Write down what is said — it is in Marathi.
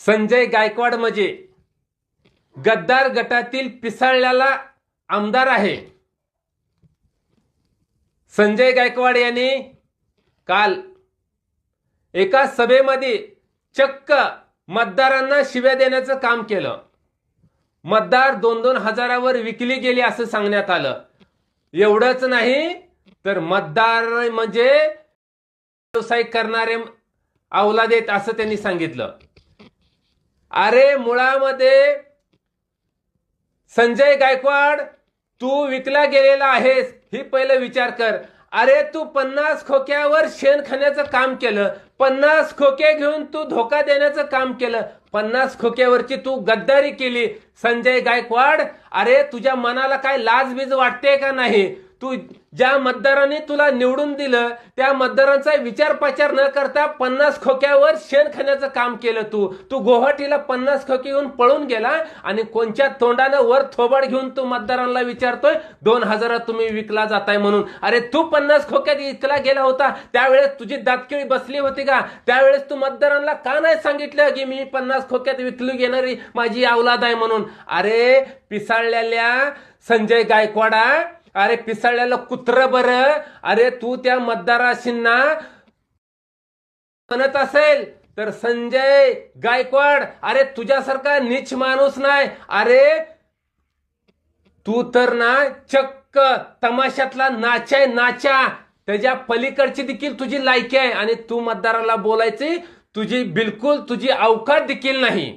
संजय गायकवाड म्हणजे गद्दार गटातील पिसाळल्याला आमदार आहे. संजय गायकवाड यांनी काल एका सभेमध्ये चक्क मतदारांना शिव्या देण्याचं काम केलं. मतदार दोन दोन हजारावर विकली गेली असं सांगण्यात आलं. एवढंच नाही तर मतदार म्हणजे व्यवसाय करणारे अवलाद आहेत असं त्यांनी सांगितलं. अरे मुळामध्ये संजय गायकवाड तू विकला गेलेला आहेस ही पहिले विचार कर. अरे तू पन्नास खोक्यावर शेण खाण्याचं काम केलं पन्नास खोके घेऊन तू धोका देण्याचं काम केलं पन्नास खोक्यावरची तू गद्दारी केली संजय गायकवाड. अरे तुझ्या मनाला काय लाजबीज वाटते का नाही? तू ज्या मतदारांनी तुला निवडून दिलं त्या मतदारांचा विचार पाचार न करता पन्नास खोक्यावर शेण खाण्याचं काम केलं तू. तू गुवाहाटीला पन्नास खोके घेऊन पळून गेला आणि कोणच्या तोंडानं वर थोबाड घेऊन तू मतदारांना विचारतोय? दोन हजारात तुम्ही विकला जाताय म्हणून. अरे तू पन्नास खोक्यात विकला गेला होता. त्यावेळेस तुझी दातकिळी बसली होती का? त्यावेळेस तू मतदारांना का नाही सांगितलं की मी पन्नास खोक्यात विकली घेणारी माझी अवलाद आहे म्हणून? अरे पिसाळलेल्या संजय गायकवाडा अरे पिसळलेलं कुत्र बर. अरे तू त्या मतदाराशींना म्हणत असेल तर संजय गायकवाड अरे तुझ्यासारखा नीच माणूस नाही. अरे तू तर ना चक्क तमाशातला नाचाय नाचा. त्याच्या पलीकडची देखील तुझी लायकी आहे आणि तू मतदाराला बोलायची. तुझी बिलकुल तुझी अवकाश देखील नाही.